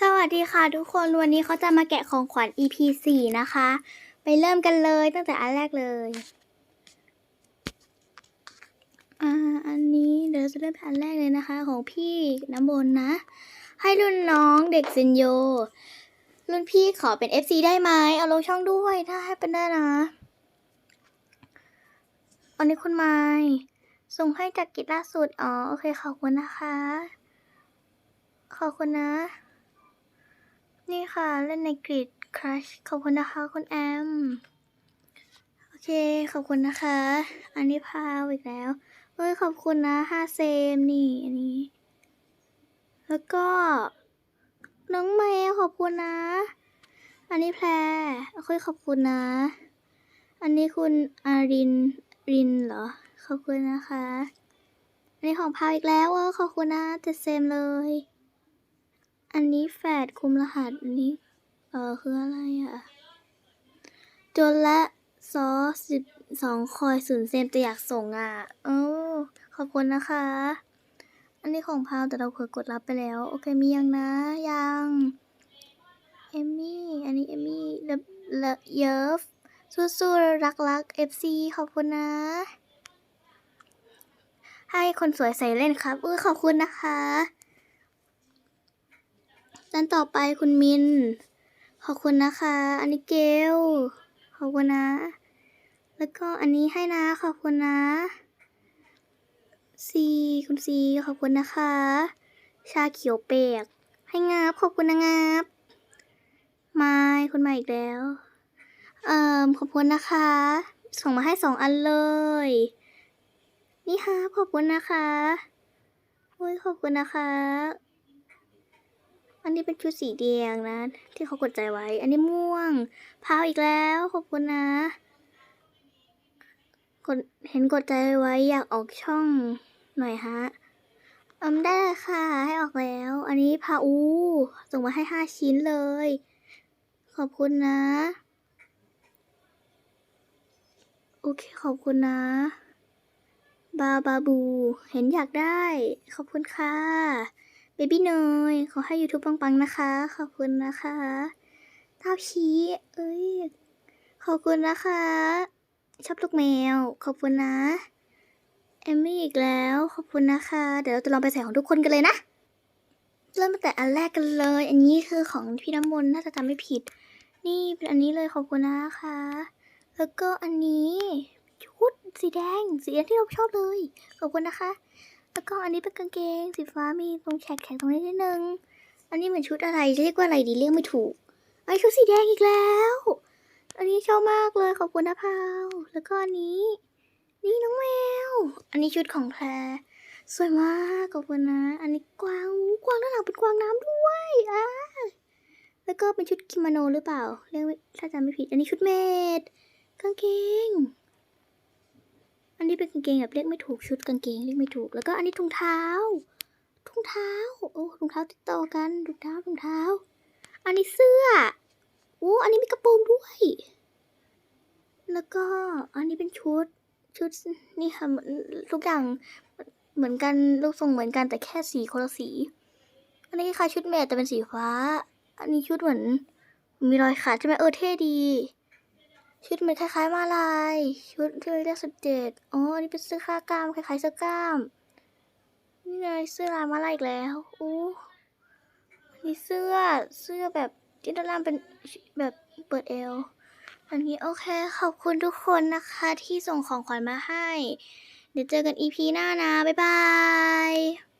สวัสดีค่ะทุกคน วันนี้เขาจะมาแกะของขวัญ EP 4 นะคะ ไปเริ่มกันเลยตั้งแต่อันแรกเลยอ่าอันนี้เดี๋ยวจะเริ่มอันแรกเลยนะคะ ของพี่น้ำบนนะ ให้รุ่นน้องเด็กเซนโย รุ่นพี่ขอเป็น FC ได้ไหมเอาลงช่องด้วยถ้าให้เป็นได้นะอันนี้คุณไม้ส่งให้จากกิจล่าสุด อ๋อ โอเค ขอบคุณนะคะ ขอบคุณนะ นี่ค่ะ เล่นในกริดครัชขอบคุณนะคะคุณแอม โอเค ขอบคุณนะคะ อันนี้พาวอีกแล้วเฮ้ยขอบคุณนะห้าเซมนี่อันนี้ แล้วก็ น้องเมย์ขอบคุณนะ อันนี้แพรโอเคขอบคุณนะ อันนี้คุณอารินรินเหรอ ขอบคุณนะคะ อันนี้ของพาวอีกแล้วเออขอบคุณนะเจ็ดเซมเลย อันนี้แฟดคุมรหัสนี้ เออคืออะไรอะ จนละซอสิบสองคอยศูนย์เซนแต่อยากส่งอะเออขอบคุณนะคะ อันนี้ของพาวแต่เราเคยกดรับไปแล้ว โอเคมียังนะ ยังเอมมี่อันนี้เอมมี่เลเลเยิฟสู้ๆรักรักเอฟซีขอบคุณนะ ให้คนสวยใส่เล่นครับเอุ้ยขอบคุณนะคะ ด้านต่อไปคุณมิน ขอบคุณนะคะ อันนี้เกล ขอบคุณนะ แล้วก็อันนี้ให้นะ ขอบคุณนะซีคุณซีขอบคุณนะคะ ชาเขียวเปียกให้งับขอบคุณนะงับไม้คุณมาอีกแล้ว เอ่อขอบคุณนะคะ ส่งมาให้สองอันเลย นี่ค่ะขอบคุณนะคะโอ้ยขอบคุณนะคะ อันนี้เป็นชุดสีแดงนะ ที่เขากดใจไว้ อันนี้ม่วง พาวอีกแล้ว ขอบคุณนะกดเห็นกดใจไว้อยากออกช่องหน่อยฮะอืมได้ค่ะ ให้ออกแล้ว อันนี้พาอูส่งมาให้ห้าชิ้นเลย ขอบคุณนะ โอเค ขอบคุณนะบาบาบู เห็นอยากได้ ขอบคุณค่ะ บบี้เนยขอให้ YouTube ปังๆนะคะ ขอบคุณนะคะท้าชี้เอ้ย ขอบคุณนะคะ ชอบลูกแมว ขอบคุณนะเอมมี่อีกแล้ว ขอบคุณนะคะ เดี๋ยวเราจะลองไปใส่ของทุกคนกันเลยนะ เริ่มตั้งแต่อันแรกกันเลย อันนี้คือของพี่น้ำมนต์น่าจะจำไม่ผิด นี่เป็นอันนี้เลยขอบคุณนะคะ แล้วก็อันนี้ชุดสีแดงสีแดงที่เราชอบเลย ขอบคุณนะคะ แล้วก็อันนี้เป็นกางเกงสีฟ้ามีตรงแฉกแขกตรงนี้นิดนึง อันนี้เหมือนชุดอะไรจะเรียกว่าอะไรดีเรียกไม่ถูกไอยชุดสีแดงอีกแล้ว อันนี้ชอบมากเลยขอบคุณนะพาวแล้วก็อันนี้ นี่น้องแมว อันนี้ชุดของแพรสวยมากขอบคุณนะ อันนี้กวางกวางด้านหลังเป็นกวางน้ำด้วยอ่าแล้วก็เป็นชุดกิโมโนหรือเปล่า เรียกถ้าจำไม่ผิด อันนี้ชุดเมดกางเกง อันนี้เป็นกางเกงแบบเรียกไม่ถูกชุดกางเกงเรียกไม่ถูก แล้วก็อันนี้ถุงเท้า ถุงเท้า โอ้ถุงเท้าติดต่อกันถุงเท้าถุงเท้า อันนี้เสื้อโอ้อันนี้มีกระโปรงด้วย แล้วก็อันนี้เป็นชุดชุดนี่ค่ะเหมือนทุกอย่างเหมือนกันรูปทรงเหมือนกันแต่แค่สีคนละสี อันนี้คล้ายชุดเมดแต่เป็นสีฟ้า อันนี้ชุดเหมือนมีรอยขาดใช่ไหมเออเท่ดี ชุดเหมือนคล้ายๆมาลาย ชุดที่เลขสิบเจ็ดอ๋อนนี้เป็นเสื้อคากล้ามคล้ายๆเสื้อกล้าม นี่ไงเสื้อลายมาลายอีกแล้วอู้นนี้เสื้อเสื้อแบบที่ด้านล่างเป็นแบบเปิดเอวอันนี้โอเคขอบคุณทุกคนนะคะที่ส่งของขวัญมาให้ เดี๋ยวเจอกันอีพีหน้านะ บ๊ายบาย